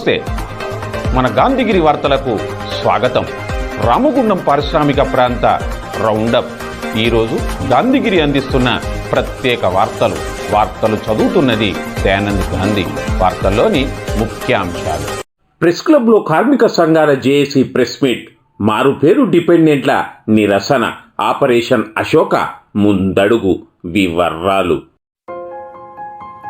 నమస్తే. మన గాంధీగిరి వార్తలకు స్వాగతం. రామగుండం పారిశ్రామిక ప్రాంత రౌండప్. ఈరోజు గాంధీగిరి అందిస్తున్న ప్రత్యేక వార్తలు. వార్తలు చదువుతున్నది దయానంద్ గాంధీ. వార్తల్లోని ముఖ్యాంశాలు. ప్రెస్ క్లబ్లో కార్మిక సంఘాల జేఏసీ ప్రెస్ మీట్. మారు పేరు డిపెండెంట్ల నిరసన. ఆపరేషన్ అశోక ముందడుగు వివరాలు.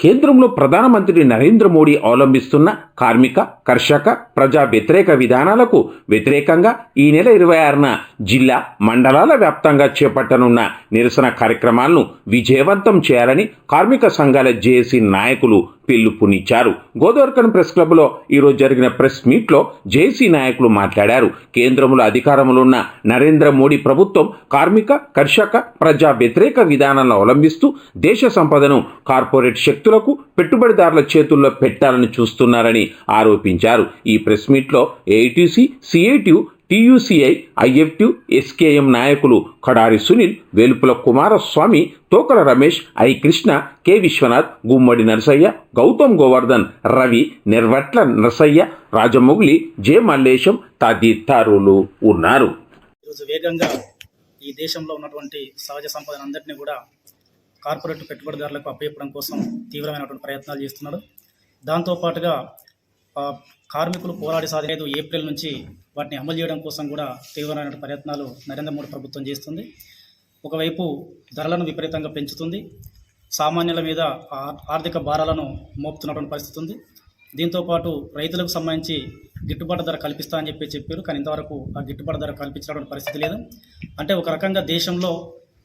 కేంద్రంలో ప్రధానమంత్రి నరేంద్ర మోడీ అవలంబిస్తున్న కార్మిక కర్షక ప్రజా వ్యతిరేక విధానాలకు వ్యతిరేకంగా ఈ నెల ఇరవై ఆరున జిల్లా మండలాల వ్యాప్తంగా చేపట్టనున్న నిరసన కార్యక్రమాలను విజయవంతం చేయాలని కార్మిక సంఘాల జేఏసీ నాయకులు పిలుపునిచ్చారు గోదావరికన్ ప్రెస్ క్లబ్లో ఈరోజు జరిగిన ప్రెస్ మీట్లో జేసీ నాయకులు మాట్లాడారు. కేంద్రంలో అధికారంలో ఉన్న నరేంద్ర మోడీ ప్రభుత్వం కార్మిక కర్షక ప్రజా వ్యతిరేక విధానాలను అవలంబిస్తూ దేశ సంపదను కార్పొరేట్ శక్తులకు పెట్టుబడిదారుల చేతుల్లో పెట్టాలని చూస్తున్నారని ఆరోపించారు. ఈ ప్రెస్ మీట్లో AITC CITU TUCI IFT SKM నాయకులు Kadari Sunil Velupula Kumaraswamy Tokala Ramesh I Krishna K Viswanath Gummadi Narasaiah Gautam Govardhan Ravi Nirvatla Narasaiah Rajamogili J Mallesham తదితరులు ఉన్నారు. ఈరోజు వేగంగా ఈ దేశంలో ఉన్నటువంటి సహజ సంపదను అందరినీ కూడా కార్పొరేట్ పెట్టుబడిదారులకు అప్పచెప్పడం కోసం తీవ్రమైనటువంటి ప్రయత్నాలు చేస్తున్నాడు దాంతోపాటుగా కార్మికులు పోరాడి సాధించలేదు ఏప్రిల్ నుంచి వాటిని అమలు చేయడం కోసం కూడా తీవ్రమైన ప్రయత్నాలు నరేంద్ర మోడీ ప్రభుత్వం చేస్తుంది. ఒకవైపు ధరలను విపరీతంగా పెంచుతుంది. సామాన్యుల మీద ఆర్థిక భారాలను మోపుతున్నటువంటి పరిస్థితి ఉంది. దీంతోపాటు రైతులకు సంబంధించి గిట్టుబాటు ధర కల్పిస్తా అని చెప్పి చెప్పారు. కానీ ఇంతవరకు ఆ గిట్టుబాటు ధర కల్పించినటువంటి పరిస్థితి లేదు. అంటే ఒక రకంగా దేశంలో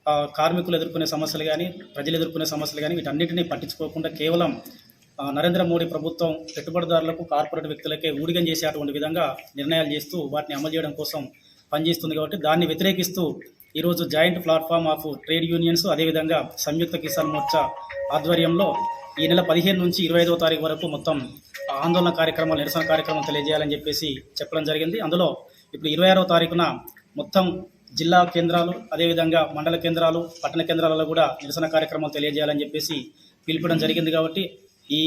ఆ, కార్మికులు ఎదుర్కొనే సమస్యలు కానీ ప్రజలు ఎదుర్కొనే సమస్యలు కానీ వీటన్నిటిని పట్టించుకోకుండా కేవలం నరేంద్ర మోడీ ప్రభుత్వం పెట్టుబడిదారులకు కార్పొరేట్ వ్యక్తులకే ఊడిగం చేసేటువంటి విధంగా నిర్ణయాలు చేస్తూ వాటిని అమలు చేయడం కోసం పనిచేస్తుంది కాబట్టి దాన్ని వ్యతిరేకిస్తూ ఈరోజు joint platform of trade unions అదేవిధంగా సంయుక్త కిసాన్ మోర్చా ఆధ్వర్యంలో ఈ నెల పదిహేను నుంచి ఇరవై ఐదవ తారీఖు వరకు మొత్తం ఆందోళన కార్యక్రమాలు నిరసన కార్యక్రమం తెలియజేయాలని చెప్పేసి చెప్పడం జరిగింది. అందులో ఇప్పుడు ఇరవై ఆరవ తారీఖున మొత్తం జిల్లా కేంద్రాలు అదేవిధంగా మండల కేంద్రాలు పట్టణ కేంద్రాలలో కూడా నిరసన కార్యక్రమాలు తెలియజేయాలని చెప్పేసి పిలిపడం జరిగింది కాబట్టి ఈ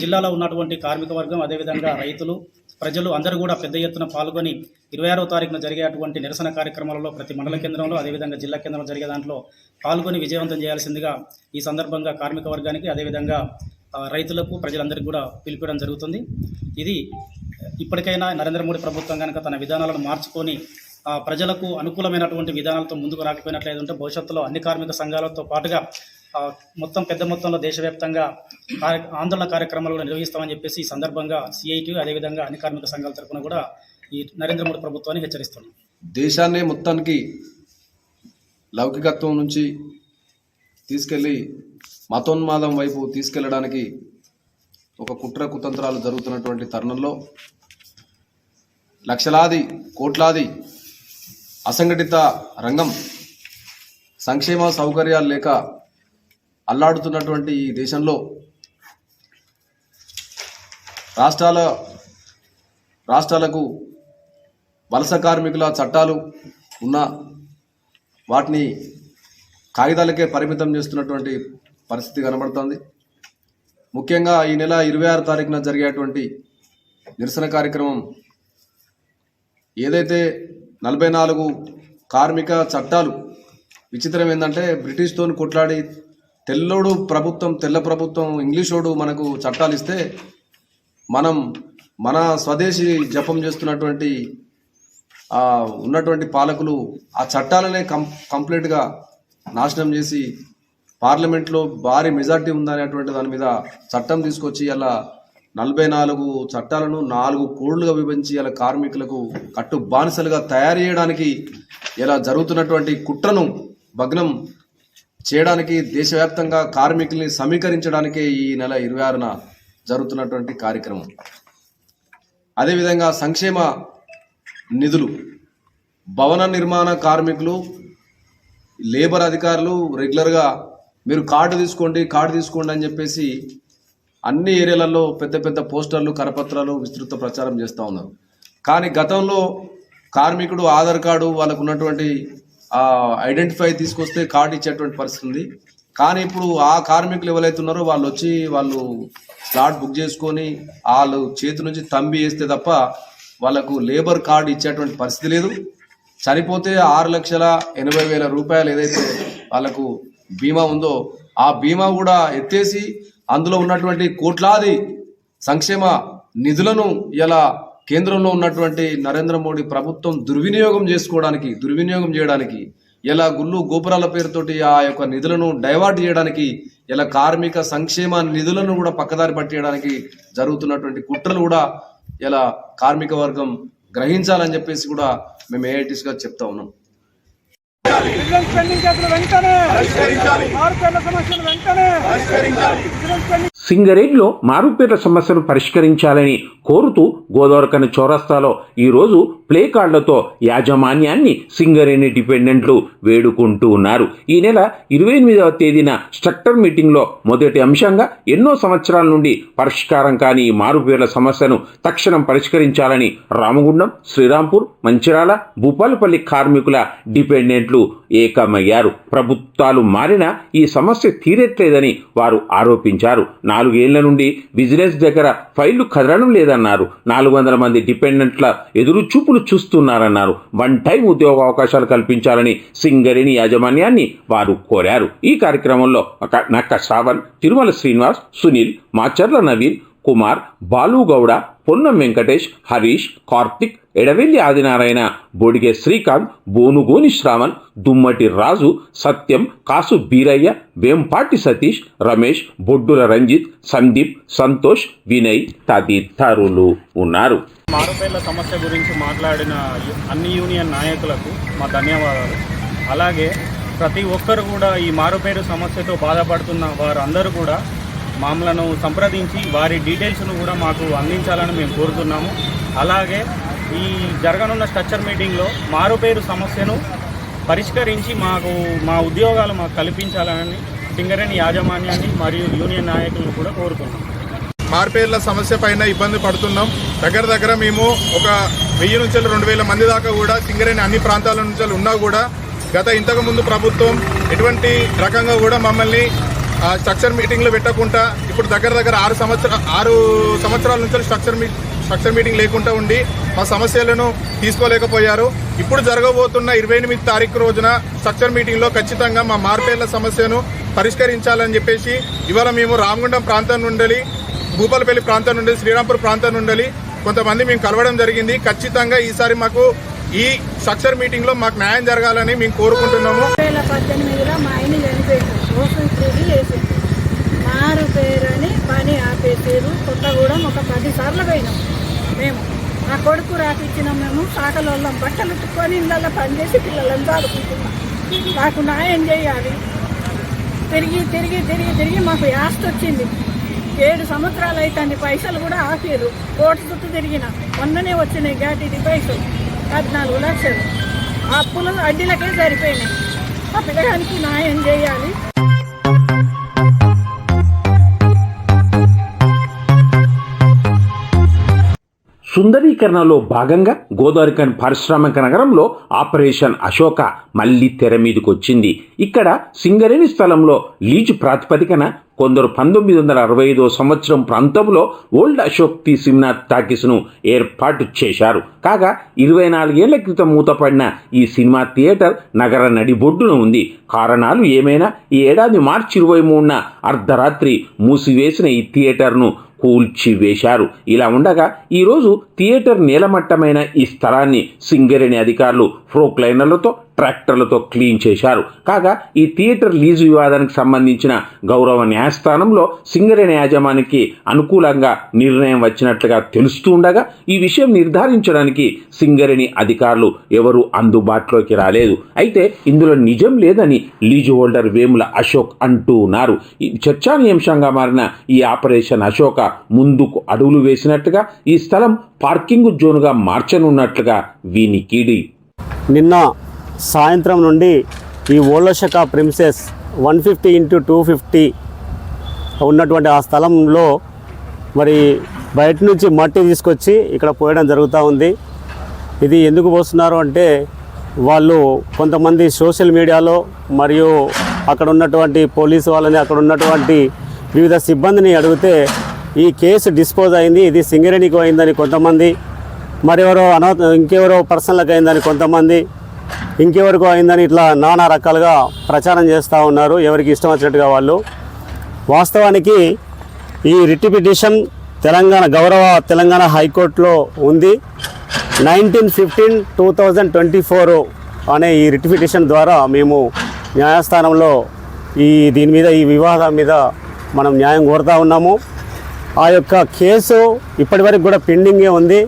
జిల్లాలో ఉన్నటువంటి కార్మిక వర్గం అదేవిధంగా రైతులు ప్రజలు అందరూ కూడా పెద్ద ఎత్తున పాల్గొని ఇరవై ఆరవ తారీఖున జరిగేటువంటి నిరసన కార్యక్రమాలలో ప్రతి మండల కేంద్రంలో అదేవిధంగా జిల్లా కేంద్రంలో జరిగే దాంట్లో పాల్గొని విజయవంతం చేయాల్సిందిగా ఈ సందర్భంగా కార్మిక వర్గానికి అదేవిధంగా రైతులకు ప్రజలందరికీ కూడా పిలిపడం జరుగుతుంది. ఇది ఇప్పటికైనా నరేంద్ర మోడీ ప్రభుత్వం కనుక తన విధానాలను మార్చుకొని ప్రజలకు అనుకూలమైనటువంటి విధానాలతో ముందుకు రాకపోయినట్లయితే ఉంటే భవిష్యత్తులో అన్ని కార్మిక సంఘాలతో పాటుగా మొత్తం పెద్ద మొత్తంలో దేశవ్యాప్తంగా ఆందోళన కార్యక్రమాలు కూడా నిర్వహిస్తామని చెప్పేసి ఈ సందర్భంగా సిఐటి అదేవిధంగా అన్ని కార్మిక సంఘాల తరఫున కూడా ఈ నరేంద్ర మోడీ ప్రభుత్వాన్ని హెచ్చరిస్తున్నాం. దేశాన్ని మొత్తానికి లౌకికత్వం నుంచి తీసుకెళ్ళి మతోన్మాదం వైపు తీసుకెళ్ళడానికి ఒక కుట్ర కుతంత్రాలు జరుగుతున్నటువంటి తరుణంలో లక్షలాది కోట్లాది అసంఘటిత రంగం సంక్షేమ సౌకర్యాలు లేక అల్లాడుతున్నటువంటి ఈ దేశంలో రాష్ట్రాల రాష్ట్రాలకు వలస కార్మికుల చట్టాలు ఉన్న వాటిని కాగితాలకే పరిమితం చేస్తున్నటువంటి పరిస్థితి కనబడుతోంది. ముఖ్యంగా ఈ నెల ఇరవై ఆరు తారీఖున జరిగేటువంటి నిరసన కార్యక్రమం ఏదైతే నలభై నాలుగు కార్మిక చట్టాలు విచిత్రం ఏంటంటే బ్రిటిష్తో కొట్లాడి తెల్లోడు ప్రభుత్వం తెల్ల ప్రభుత్వం ఇంగ్లీషోడు మనకు చట్టాలు ఇస్తే మనం మన స్వదేశీ జపం చేస్తున్నటువంటి ఉన్నటువంటి పాలకులు ఆ చట్టాలనే కం కంప్లీట్గా నాశనం చేసి పార్లమెంట్లో భారీ మెజార్టీ ఉందనేటువంటి దాని మీద చట్టం తీసుకొచ్చి అలా నలభై నాలుగు చట్టాలను నాలుగు కోళ్ళుగా విభజించి అలా కార్మికులకు కట్టు బానిసలుగా తయారు చేయడానికి ఇలా జరుగుతున్నటువంటి కుట్రను భగ్నం చేయడానికి దేశవ్యాప్తంగా కార్మికుల్ని సమీకరించడానికే ఈ నెల ఇరవై ఆరున జరుగుతున్నటువంటి కార్యక్రమం. అదేవిధంగా సంక్షేమ నిధులు భవన నిర్మాణ కార్మికులు లేబర్ అధికారులు రెగ్యులర్గా మీరు కార్డు తీసుకోండి కార్డు తీసుకోండి అని చెప్పేసి అన్ని ఏరియాలలో పెద్ద పెద్ద పోస్టర్లు కరపత్రాలు విస్తృత ప్రచారం చేస్తూ ఉన్నారు. కానీ గతంలో కార్మికుడు ఆధార్ కార్డు వాళ్ళకు ఉన్నటువంటి ఐడెంటిఫై తీసుకొస్తే కార్డు ఇచ్చేటువంటి పరిస్థితి ఉంది. కానీ ఇప్పుడు ఆ కార్మికులు ఎవరైతే ఉన్నారో వాళ్ళు వచ్చి వాళ్ళు స్లాట్ బుక్ చేసుకొని వాళ్ళు చేతి నుంచి తంబి వేస్తే తప్ప వాళ్ళకు లేబర్ కార్డు ఇచ్చేటువంటి పరిస్థితి లేదు. చనిపోతే ఆరు లక్షల ఎనభై వేల రూపాయలు ఏదైతే వాళ్ళకు బీమా ఉందో ఆ బీమా కూడా ఎత్తేసి అందులో ఉన్నటువంటి కోట్లాది సంక్షేమ నిధులను ఇలా కేంద్రంలో ఉన్నటువంటి నరేంద్ర మోడీ ప్రభుత్వం దుర్వినియోగం చేసుకోవడానికి దుర్వినియోగం చేయడానికి ఇలా గుళ్ళు గోపురాల పేరుతోటి ఆ యొక్క నిధులను డైవర్ట్ చేయడానికి ఇలా కార్మిక సంక్షేమ నిధులను కూడా పక్కదారి పట్టేయడానికి జరుగుతున్నటువంటి కుట్రలు కూడా ఇలా కార్మిక వర్గం గ్రహించాలని చెప్పేసి కూడా మేము AITs గా చెప్తా ఉన్నాం. సింగరేణిలో మారుపేర్ల సమస్యను పరిష్కరించాలని కోరుతూ గోదావరికని చౌరస్తాలో ఈరోజు ప్లే కార్డులతో యాజమాన్యాన్ని సింగరేణి డిపెండెంట్లు వేడుకుంటూ ఉన్నారు. ఈ నెల ఇరవై ఎనిమిదవ తేదీన స్ట్రక్టర్ మీటింగ్లో మొదటి అంశంగా ఎన్నో సంవత్సరాల నుండి పరిష్కారం కాని ఈ మారుపేర్ల సమస్యను తక్షణం పరిష్కరించాలని రామగుండం శ్రీరాంపూర్ మంచిరాల భూపాలపల్లి కార్మికుల డిపెండెంట్లు ఏకమయ్యారు. ప్రభుత్వాలు మారినా ఈ సమస్య తీరట్లేదని వారు ఆరోపించారు. నాలుగేళ్ళ నుండి విజిలెన్స్ దగ్గర ఫైళ్ళు కదలడం లేదన్నారు నాలుగు వందల మంది డిపెండెంట్ల ఎదురు చూపులు చూస్తున్నారన్నారు. వన్ టైం ఉద్యోగ అవకాశాలు కల్పించాలని సింగరేణి యాజమాన్యాన్ని వారు కోరారు. ఈ కార్యక్రమంలో ఒక నక్క శ్రావణ్ తిరుమల శ్రీనివాస్ సునీల్ మాచర్ల నవీన్ కుమార్ బాలుగౌడ పొన్నం వెంకటేష్ హరీష్ కార్తిక్ ఎడవెల్లి ఆదినారాయణ బొడిగే శ్రీకాంత్ బోనుగోని శ్రావణ్ దుమ్మటి రాజు సత్యం కాసు బీరయ్య వేంపాటి సతీష్ రమేష్ బొడ్డుల రంజిత్ సందీప్ సంతోష్ వినయ్ తదితరులు ఉన్నారు. మారుపేర్ల సమస్య గురించి మాట్లాడిన అన్ని యూనియన్ నాయకులకు మా ధన్యవాదాలు. అలాగే ప్రతి ఒక్కరు కూడా ఈ మారుపేరు సమస్యతో బాధపడుతున్న వారందరూ కూడా మమ్మలను సంప్రదించి వారి డీటెయిల్స్ను కూడా మాకు అందించాలని మేము కోరుతున్నాము. అలాగే ఈ జరగనున్న స్ట్రక్చర్ మీటింగ్లో మారుపేరు సమస్యను పరిష్కరించి మాకు మా ఉద్యోగాలు మాకు కల్పించాలని సింగరేణి యాజమాన్యాన్ని మరియు యూనియన్ నాయకులను కూడా కోరుతున్నాం మార్పేర్ల సమస్య పైన ఇబ్బంది పడుతున్నాం. దగ్గర దగ్గర మేము ఒక వెయ్యి నుంచి రెండు వేల మంది దాకా కూడా సింగరేణి అన్ని ప్రాంతాల నుంచి ఉన్నా కూడా గత ఇంతకు ముందు ప్రభుత్వం ఎటువంటి రకంగా కూడా మమ్మల్ని స్ట్రక్చర్ మీటింగ్లు పెట్టకుండా ఇప్పుడు దగ్గర దగ్గర ఆరు సంవత్సర ఆరు సంవత్సరాల నుంచి స్ట్రక్చర్ మీ స్ట్రక్చర్ మీటింగ్ లేకుండా ఉండి మా సమస్యలను తీసుకోలేకపోయారు. ఇప్పుడు జరగబోతున్న ఇరవై ఎనిమిది తారీఖు రోజున స్ట్రక్చర్ మీటింగ్లో ఖచ్చితంగా మా మార్పేర్ల సమస్యను పరిష్కరించాలని చెప్పేసి ఇవాళ మేము రామగుండం ప్రాంతం నుండి భూపాలపల్లి ప్రాంతం నుండి శ్రీరాంపూర్ ప్రాంతం నుండి కొంతమంది మేము కలవడం జరిగింది. ఖచ్చితంగా ఈసారి మాకు ఈ స్ట్రక్చర్ మీటింగ్లో మాకు న్యాయం జరగాలని మేము కోరుకుంటున్నాము. మారు పేరు అని పని ఆపేసారు కొత్తగూడెం ఒక పది సార్లు పోయినాం. మేము. నా కొడుకు రాపిచ్చినాం మేము సాకలోళ్ళం బట్టలు ఉట్టుకొని ఇళ్ళల్లో పనిచేసి పిల్లలను చదువుకుంటున్నాం. మాకు న్యాయం చేయాలి. తిరిగి తిరిగి తిరిగి తిరిగి మాకు యాస్ట్ వచ్చింది. ఏడు సంవత్సరాలు అవుతుంది పైసలు కూడా ఆపేరు. కోటి చుట్టూ తిరిగిన. మొన్ననే వచ్చినాయి గాటిది పైసలు. పద్నాలుగు లక్షలు. ఆ అప్పులు అడ్డీలకే సరిపోయినాయి. ఆ పిల్లగానికి న్యాయం చేయాలి. సుందరీకరణలో భాగంగా గోదావరికన్ పారిశ్రామిక నగరంలో ఆపరేషన్ అశోక మళ్ళీ తెర మీదకి వచ్చింది ఇక్కడ సింగరేణి స్థలంలో లీజు ప్రాతిపదికన కొందరు పంతొమ్మిది వందల అరవై ఐదో సంవత్సరం ప్రాంతంలో ఓల్డ్ అశోక్ టి. సిమ్నాథ్ టాకీస్ను ఏర్పాటు చేశారు. కాగా ఇరవై నాలుగేళ్ళ క్రితం మూతపడిన ఈ సినిమా థియేటర్ నగర నడిబొడ్డున ఉంది. కారణాలు ఏమైనా? ఈ ఏడాది మార్చి ఇరవై మూడున అర్ధరాత్రి మూసివేసిన ఈ థియేటర్ను కూల్చివేశారు. ఇలా ఉండగా ఈరోజు థియేటర్ నేలమట్టమైన ఈ స్థలాన్ని సింగరేణి అధికారులు ఫ్రోక్లైనర్లతో ట్రాక్టర్లతో క్లీన్ చేశారు. కాగా ఈ థియేటర్ లీజు వివాదానికి సంబంధించిన గౌరవ న్యాయస్థానంలో సింగరేణి యాజమానికి అనుకూలంగా నిర్ణయం వచ్చినట్లుగా తెలుస్తూ ఉండగా ఈ విషయం నిర్ధారించడానికి సింగరేణి అధికారులు ఎవరూ అందుబాటులోకి రాలేదు. అయితే ఇందులో నిజం లేదని లీజు హోల్డర్ వేముల అశోక్ అంటూ ఉన్నారు. ఈ చర్చానీయాంశంగా మారిన ఈ ఆపరేషన్ అశోక ముందుకు అడుగులు వేసినట్టుగా ఈ స్థలం పార్కింగ్ జోన్గా మార్చనున్నట్లుగా వీని కీడి. నిన్న సాయంత్రం నుండి ఈ ఓళ్ళశక princess one fifty into two fifty ఉన్నటువంటి ఆ స్థలంలో మరి బయట నుంచి మట్టి తీసుకొచ్చి ఇక్కడ పోయడం జరుగుతూ ఉంది. ఇది ఎందుకు పోస్తున్నారు అంటే వాళ్ళు కొంతమంది సోషల్ మీడియాలో మరియు అక్కడ ఉన్నటువంటి పోలీసు వాళ్ళని అక్కడ ఉన్నటువంటి వివిధ సిబ్బందిని అడిగితే ఈ కేసు డిస్పోజ్ అయింది ఇది సింగరేణికి అయిందని కొంతమంది మరెవరో అనవ ఇంకెవరో పర్సన్లకు అయిందని కొంతమంది ఇంకెవరికో అయిందని ఇట్లా నానా రకాలుగా ప్రచారం చేస్తూ ఉన్నారు. ఎవరికి ఇష్టం వచ్చినట్టుగా వాళ్ళు. వాస్తవానికి ఈ రిట్ పిటిషన్ తెలంగాణ గౌరవ తెలంగాణ హైకోర్టులో ఉంది. Nineteen fifteen two thousand twenty four అనే ఈ రిట్ పిటిషన్ ద్వారా మేము న్యాయస్థానంలో ఈ దీని మీద ఈ వివాదం మీద మనం న్యాయం కోరుతూ ఉన్నాము. ఆ యొక్క కేసు ఇప్పటివరకు కూడా పెండింగే ఉంది.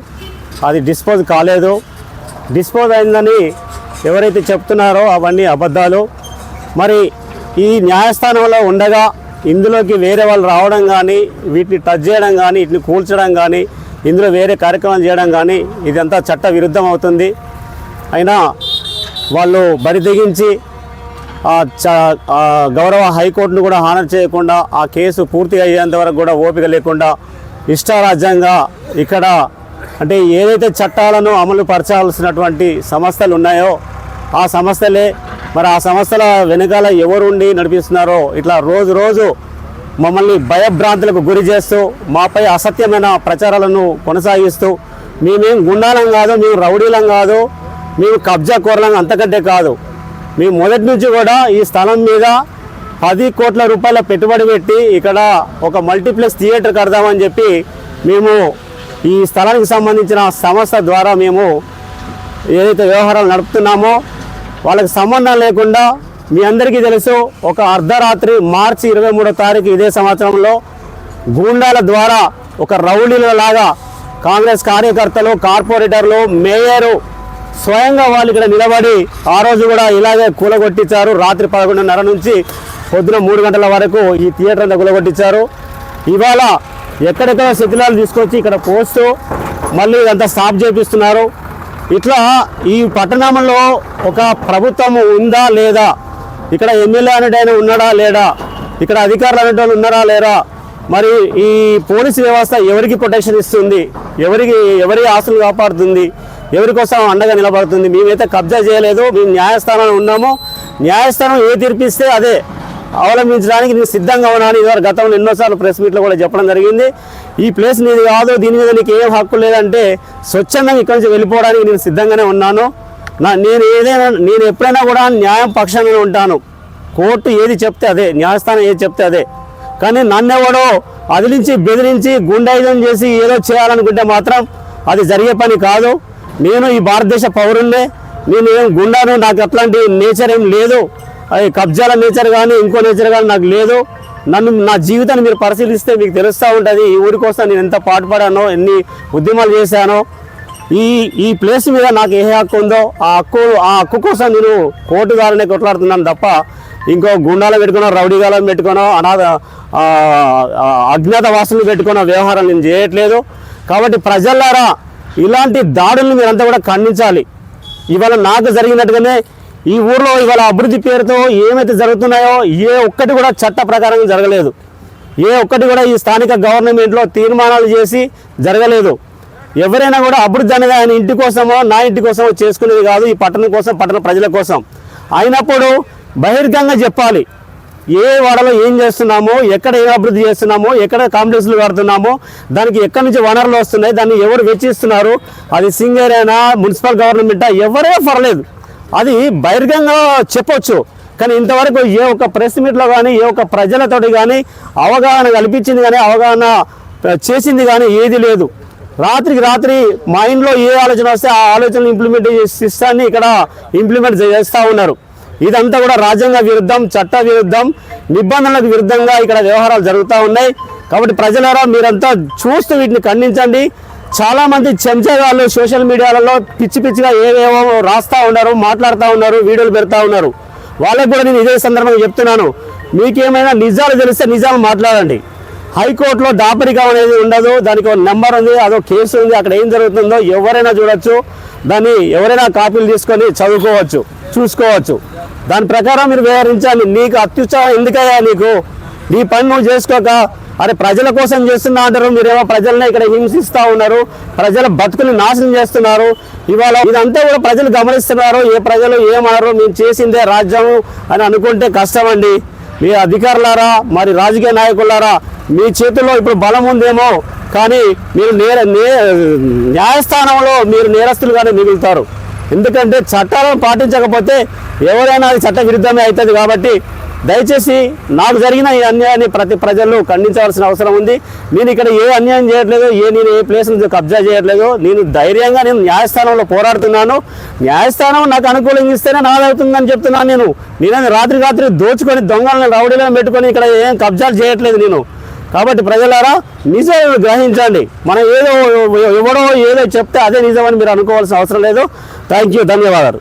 అది డిస్పోజ్ కాలేదు. డిస్పోజ్ అయిందని ఎవరైతే చెప్తున్నారో అవన్నీ అబద్ధాలు. మరి ఈ న్యాయస్థానంలో ఉండగా ఇందులోకి వేరే వాళ్ళు రావడం కానీ వీటిని టచ్ చేయడం కానీ వీటిని కూల్చడం కానీ ఇందులో వేరే కార్యక్రమం చేయడం కానీ ఇదంతా చట్ట విరుద్ధం అవుతుంది. అయినా వాళ్ళు బరి తెగించి గౌరవ హైకోర్టును కూడా హానర్ చేయకుండా ఆ కేసు పూర్తిగా అయ్యేంత వరకు కూడా ఓపిక లేకుండా ఇష్టారాజ్యంగా ఇక్కడ అంటే ఏదైతే చట్టాలను అమలు పరచాల్సినటువంటి సంస్థలు ఉన్నాయో ఆ సంస్థలే మరి ఆ సంస్థల వెనకాల ఎవరుండి నడిపిస్తున్నారో ఇట్లా రోజు రోజు మమ్మల్ని భయభ్రాంతులకు గురి చేస్తూ మాపై అసత్యమైన ప్రచారాలను కొనసాగిస్తూ మేమేం గుండాలం కాదు మేము రౌడీలం కాదు మేము కబ్జా కోరలం అంతకంటే కాదు. మేము మొదటి నుంచి కూడా ఈ స్థలం మీద పది కోట్ల రూపాయల పెట్టుబడి పెట్టి ఇక్కడ ఒక మల్టీప్లెక్స్ థియేటర్ కడదామని చెప్పి మేము ఈ స్థలానికి సంబంధించిన సంస్థ ద్వారా మేము ఏదైతే వ్యవహారాలు నడుపుతున్నామో వాళ్ళకి సంబంధం లేకుండా మీ అందరికీ తెలుసు ఒక అర్ధరాత్రి మార్చి ఇరవై మూడో తారీఖు ఇదే సంవత్సరంలో గూండాల ద్వారా ఒక రౌడీలలాగా కాంగ్రెస్ కార్యకర్తలు కార్పొరేటర్లు మేయరు స్వయంగా వాళ్ళు ఇక్కడ నిలబడి ఆ రోజు కూడా ఇలాగే కూలగొట్టించారు. రాత్రి పదకొండున్నర నుంచి పొద్దున మూడు గంటల వరకు ఈ థియేటర్ అంతా కూలగొట్టించారు. ఇవాళ ఎక్కడెక్కడ శిథిలాలు తీసుకొచ్చి ఇక్కడ పోస్తూ మళ్ళీ ఇదంతా స్టాప్ చేపిస్తున్నారు. ఇట్లా ఈ పట్టణంలో ఒక ప్రభుత్వం ఉందా లేదా? ఇక్కడ ఎమ్మెల్యే అనేటైనా ఉన్నాడా లేడా ఇక్కడ అధికారులు అనేటోళ్ళు ఉన్నారా లేరా మరి ఈ పోలీస్ వ్యవస్థ ఎవరికి ప్రొటెక్షన్ ఇస్తుంది? ఎవరికి ఎవరి ఆస్తులు కాపాడుతుంది? ఎవరి కోసం అండగా నిలబడుతుంది? మేమైతే కబ్జా చేయలేదు మేము న్యాయస్థానంలో ఉన్నాము. న్యాయస్థానం ఏ తీర్పిస్తే అదే. అవలంబించడానికి నేను సిద్ధంగా ఉన్నాను ఇదివరకు గతంలో ఎన్నోసార్లు ప్రెస్ మీట్లో కూడా చెప్పడం జరిగింది. ఈ ప్లేస్ నీది కాదు దీని మీద నీకు ఏం హక్కు లేదంటే స్వచ్ఛందంగా ఇక్కడి నుంచి వెళ్ళిపోవడానికి నేను సిద్ధంగానే ఉన్నాను. నా నేను ఏదైనా నేను ఎప్పుడైనా కూడా న్యాయం పక్షంగానే ఉంటాను. కోర్టు ఏది చెప్తే అదే న్యాయస్థానం ఏది చెప్తే అదే. కానీ నన్నెవడో అదిలించి బెదిరించి గుండాయుధం చేసి ఏదో చేయాలనుకుంటే మాత్రం అది జరిగే పని కాదు. నేను ఈ భారతదేశ పౌరుణ్ణే. నేను ఏం గుండాను నాకు అట్లాంటి నేచర్ ఏం లేదు. అది కబ్జాల నేచర్ కానీ ఇంకో నేచర్ కానీ నాకు లేదు. నన్ను నా జీవితాన్ని మీరు పరిశీలిస్తే మీకు తెలుస్తూ ఉంటుంది ఈ ఊరి కోసం నేను ఎంత పాటుపడానో ఎన్ని ఉద్యమాలు చేశానో. ఈ ఈ ప్లేస్ మీద నాకు ఏ హక్కు ఉందో ఆ హక్కు ఆ హక్కు కోసం నేను కోర్టు ద్వారానే కొట్లాడుతున్నాను తప్ప ఇంకో గుండాలు పెట్టుకునో రౌడీగాలను పెట్టుకున్నా అనాథ ఆ, అజ్ఞాత వాసులు పెట్టుకున్న వ్యవహారం నేను చేయట్లేదు. కాబట్టి ప్రజలారా ఇలాంటి దాడులను మీరంతా కూడా ఖండించాలి. ఇవాళ నాకు జరిగినట్టుగానే ఈ ఊర్లో ఇవాళ అభివృద్ధి పేరుతో ఏమైతే జరుగుతున్నాయో ఏ ఒక్కటి కూడా చట్ట ప్రకారంగా జరగలేదు. ఏ ఒక్కటి కూడా ఈ స్థానిక గవర్నమెంట్లో తీర్మానాలు చేసి జరగలేదు. ఎవరైనా కూడా అభివృద్ధి అనేది ఆయన ఇంటి కోసమో నా ఇంటి కోసమో చేసుకునేది కాదు ఈ పట్టణం కోసం పట్టణ ప్రజల కోసం. అయినప్పుడు బహిర్గంగా చెప్పాలి. ఏ వాడలో ఏం చేస్తున్నామో ఎక్కడ ఏ అభివృద్ధి చేస్తున్నామో ఎక్కడ కాంప్లెక్స్లు కడుతున్నామో దానికి ఎక్కడి నుంచి వనరులు వస్తున్నాయి దాన్ని ఎవరు వెచ్చిస్తున్నారు అది సింగర్ అయినా మున్సిపల్ గవర్నమెంటా ఎవరే పర్లేదు. అది బహిర్గంగా చెప్పొచ్చు. కానీ ఇంతవరకు ఏ ఒక్క ప్రెస్ మీట్లో కానీ ఏ ఒక్క ప్రజలతోటి కానీ అవగాహన కల్పించింది కానీ అవగాహన చేసింది కానీ ఏది లేదు. రాత్రికి రాత్రి మైండ్లో ఏ ఆలోచన వస్తే ఆ ఆలోచనలు ఇంప్లిమెంట్ సిస్టాన్ని ఇక్కడ ఇంప్లిమెంట్ చేస్తూ ఉన్నారు. ఇదంతా కూడా రాజ్యాంగ విరుద్ధం చట్ట విరుద్ధం నిబంధనలకు విరుద్ధంగా ఇక్కడ వ్యవహారాలు జరుగుతూ ఉన్నాయి. కాబట్టి ప్రజలారా మీరంతా చూస్తూ వీటిని ఖండించండి. చాలా మంది చెంచగాళ్ళు సోషల్ మీడియాలలో పిచ్చి పిచ్చిగా ఏవేవో రాస్తా ఉన్నారు మాట్లాడుతూ ఉన్నారు వీడియోలు పెడతా ఉన్నారు. వాళ్ళకు కూడా నేను ఇదే సందర్భంగా చెప్తున్నాను. మీకేమైనా నిజాలు తెలిస్తే నిజాలు మాట్లాడండి. హైకోర్టులో దాపరికం అనేది ఉండదు దానికి ఒక నెంబర్ ఉంది అదో కేసు ఉంది అక్కడ ఏం జరుగుతుందో ఎవరైనా చూడొచ్చు. దాన్ని ఎవరైనా కాపీలు తీసుకొని చదువుకోవచ్చు చూసుకోవచ్చు. దాని ప్రకారం మీరు వ్యవహరించాలి. నీకు అత్యుత్సాహం ఎందుకయ్యా నీకు? నీ పని నువ్వు చేసుకోక అరే ప్రజల కోసం చేస్తున్న ఆధారం మీరేమో ప్రజల్ని ఇక్కడ హింసిస్తూ ఉన్నారు ప్రజల బతుకులు నాశనం చేస్తున్నారు. ఇవాళ ఇదంతా కూడా ప్రజలు గమనిస్తున్నారు ఏ ప్రజలు ఏమన్నారు మేము చేసిందే రాజ్యం అని అనుకుంటే కష్టం అండి మీ అధికారులారా మరి రాజకీయ నాయకులారా మీ చేతుల్లో ఇప్పుడు బలం ఉందేమో కానీ మీరు నేర నే న్యాయస్థానంలో మీరు నేరస్తులుగానే మిగులుతారు. ఎందుకంటే చట్టాలను పాటించకపోతే ఎవరైనా అది చట్ట విరుద్ధమే అవుతుంది కాబట్టి దయచేసి నాకు జరిగిన ఈ అన్యాయాన్ని ప్రతి ప్రజలు ఖండించవలసిన అవసరం ఉంది. నేను ఇక్కడ ఏ అన్యాయం చేయట్లేదు ఏ నేను ఏ ప్లేస్ కబ్జా చేయట్లేదు నేను ధైర్యంగా నేను న్యాయస్థానంలో పోరాడుతున్నాను. న్యాయస్థానం నాకు అనుకూలంగా ఇస్తేనే నాదవుతుందని చెప్తున్నాను నేను. నేనే రాత్రి రాత్రి దోచుకొని దొంగలను రౌడీలను పెట్టుకొని ఇక్కడ ఏం కబ్జాలు చేయట్లేదు నేను. కాబట్టి ప్రజలారా నిజం గ్రహించండి. మనం ఏదో ఎవడో ఏదో చెప్తే అదే నిజమని మీరు అనుకోవాల్సిన అవసరం లేదు. థ్యాంక్ యూ ధన్యవాదాలు.